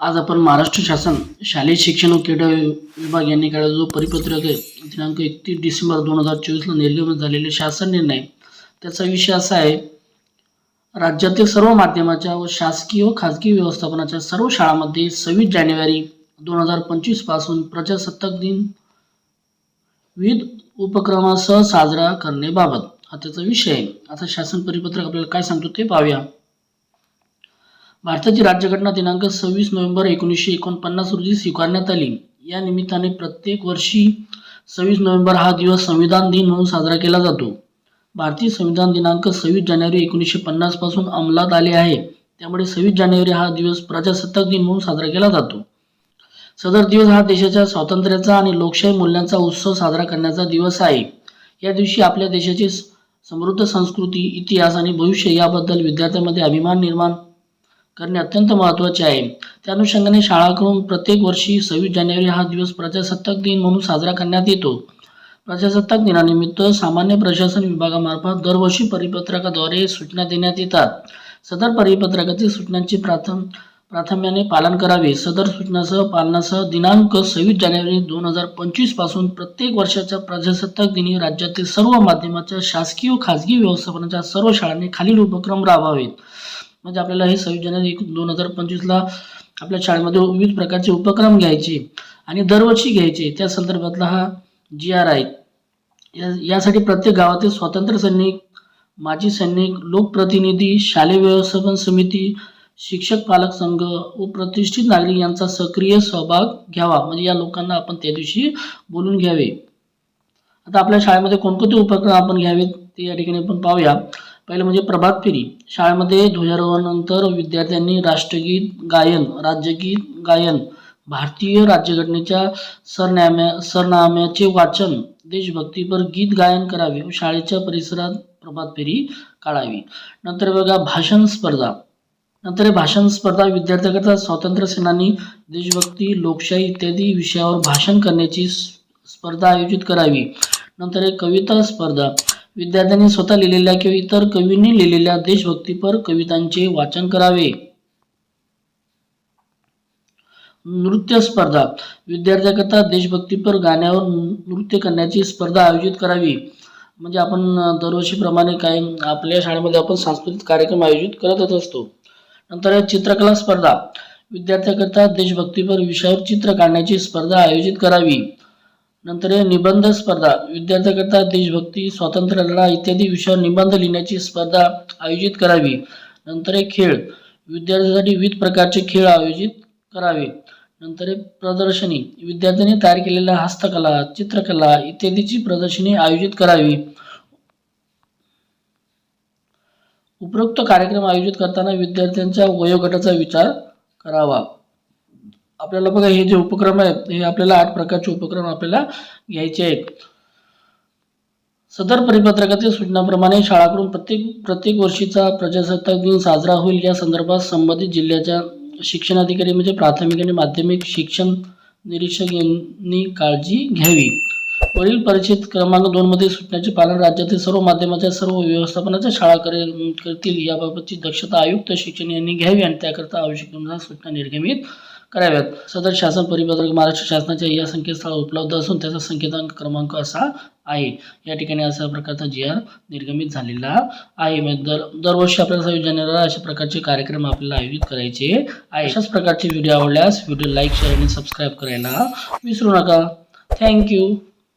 आज आपण महाराष्ट्र शासन शालेय शिक्षण व क्रीडा विभाग यांनी काढलेला जो परिपत्रक आहे दिनांक एकतीस डिसेंबर दोन हजार चोवीसला निर्गमित झालेले शासन निर्णय त्याचा विषय असा आहे राज्यातील सर्व माध्यमाच्या व शासकीय व खाजगी व्यवस्थापनाच्या सर्व शाळांमध्ये सव्वीस जानेवारी दोन हजार पंचवीसपासून प्रजासत्ताक दिन विविध उपक्रमासह साजरा करण्याबाबत हा त्याचा विषय आहे. आता शासन परिपत्रक आपल्याला काय सांगतो ते पाहूया. भारताची राज्यघटना दिनांक सव्वीस नोव्हेंबर एकोणीसशे एकोणपन्नास रोजी स्वीकारण्यात आली. या निमित्ताने प्रत्येक वर्षी सव्वीस नोव्हेंबर हा दिवस संविधान दिन म्हणून साजरा केला जातो. भारतीय संविधान दिनांक सव्वीस जानेवारी एकोणीसशे पन्नासपासून अंमलात आले आहे. त्यामुळे सव्वीस जानेवारी हा दिवस प्रजासत्ताक दिन म्हणून साजरा केला जातो. सदर दिवस हा देशाच्या स्वातंत्र्याचा आणि लोकशाही मूल्यांचा उत्सव साजरा करण्याचा दिवस आहे. या दिवशी आपल्या देशाची समृद्ध संस्कृती इतिहास आणि भविष्य याबद्दल विद्यार्थ्यांमध्ये अभिमान निर्माण करणे अत्यंत महत्त्वाचे आहे. त्या अनुषंगाने शाळाकडून प्रत्येक वर्षी सव्वीस जानेवारी हा दिवस प्रजासत्ताक दिन म्हणून साजरा करण्यात येतो. प्रजासत्ताक दिनानिमित्त सामान्य प्रशासन विभागामार्फत दरवर्षी परिपत्रकाद्वारे सूचना देण्यात येतात. सदर परिपत्रकातील सूचनांचे प्राथम प्राथम्याने पालन करावे. सदर सूचनासह पालनासह दिनांक सव्वीस जानेवारी दोन हजार पंचवीसपासून प्रत्येक वर्षाच्या प्रजासत्ताक दिनी राज्यातील सर्व माध्यमाच्या शासकीय व खाजगी व्यवस्थापनाच्या सर्व शाळांनी खालील उपक्रम राबवावेत. म्हणजे आपल्याला हे सव्वीस जानेवारी दोन हजार पंचवीसला आपल्या शाळेमध्ये विविध प्रकारचे उपक्रम घ्यायचे आणि दरवर्षी घ्यायचे. त्या संदर्भातला हा जी आर आहे या यासाठी प्रत्येक गावातील स्वातंत्र्य सैनिक माजी सैनिक लोकप्रतिनिधी शालेय व्यवस्थापन समिती शिक्षक पालक संघ व प्रतिष्ठित नागरिक यांचा सक्रिय सहभाग घ्यावा. म्हणजे या लोकांना आपण त्या दिवशी बोलून घ्यावे. आता आपल्या शाळेमध्ये कोणकोणते उपक्रम आपण घ्यावेत ते या ठिकाणी आपण पाहूया. पहिलं म्हणजे प्रभात फेरी. शाळेमध्ये ध्वजारोहणानंतर विद्यार्थ्यांनी राष्ट्रगीत गायन राज्यगीत गायन भारतीय राज्यघटनेच्या सरनाम्या सरनाम्याचे वाचन देशभक्तीपर गीत गायन करावे व शाळेच्या परिसरात प्रभात फेरी काढावी. नंतर बघा भाषण स्पर्धा. नंतर भाषण स्पर्धा विद्यार्थ्यांकरता स्वातंत्र्य सेनानी देशभक्ती लोकशाही इत्यादी विषयावर भाषण करण्याची स्पर्धा आयोजित करावी. नंतर एक कविता स्पर्धा. विद्यार्थ्यांनी स्वतः लिहिलेल्या किंवा इतर कवींनी लिहिलेल्या देशभक्तीपर कवितांचे वाचन करावे. नृत्य स्पर्धा. विद्यार्थ्याकरता देशभक्तीपर गाण्यावर नृत्य करण्याची स्पर्धा आयोजित करावी. म्हणजे आपण दरवर्षीप्रमाणे काय आपल्या शाळेमध्ये आपण सांस्कृतिक कार्यक्रम आयोजित करतच असतो. नंतर आहे चित्रकला स्पर्धा. विद्यार्थ्यांकरता देशभक्तीपर विषयावर चित्र काढण्याची स्पर्धा आयोजित करावी. नंतर आहे निबंध स्पर्धा विद्यार्थ्यांकरता देशभक्ती स्वातंत्र्य लढा इत्यादी विषयावर निबंध लिहिण्याची स्पर्धा आयोजित करावी. नंतर आहे खेळ विद्यार्थ्यांसाठी विविध प्रकारचे खेळ आयोजित करावे. नंतर आहे प्रदर्शनी विद्यार्थ्यांनी तयार केलेल्या हस्तकला चित्रकला इत्यादीची प्रदर्शनी आयोजित करावी. उपरोक्त कार्यक्रम आयोजित करताना विद्यार्थ्यांच्या वयोगटाचा विचार करावा. आपल्याला बघा हे जे उपक्रम आहेत हे आपल्याला आठ प्रकारचे उपक्रम आपल्याला घ्यायचे आहेत. सदर परिपत्रकातील सूचनाप्रमाणे शाळाकडून प्रत्येक प्रत्येक वर्षीचा प्रजासत्ताक दिन साजरा होईल. या संदर्भात संबंधित जिल्ह्याच्या शिक्षणाधिकारी म्हणजे प्राथमिक आणि माध्यमिक शिक्षण निरीक्षक यांनी काळजी घ्यावी. वरील परिचित क्रमांक दोन मध्ये सूचनाचे पालन राज्यातील सर्व माध्यमाच्या सर्व व्यवस्थापनाच्या शाळा करतील याबाबतची दक्षता आयुक्त शिक्षण यांनी घ्यावी आणि त्याकरता आवश्यक अनुसार सूचना निर्गमित कराव्यात. सदर शासन परिपत्रक महाराष्ट्र शासनाच्या या संकेतस्थळावर उपलब्ध असून त्याचा संकेतांक क्रमांक असा आहे. या ठिकाणी अशा प्रकारचा जी आर निर्गमित झालेला आहे. म्हणजे दर दरवर्षी आपल्याला सव्वीस जानेवारीला अशा प्रकारचे कार्यक्रम आपल्याला आयोजित करायचे आहे अशाच प्रकारचे व्हिडिओ आवडल्यास व्हिडिओ लाईक शेअर आणि सबस्क्राईब करायला विसरू नका. थँक्यू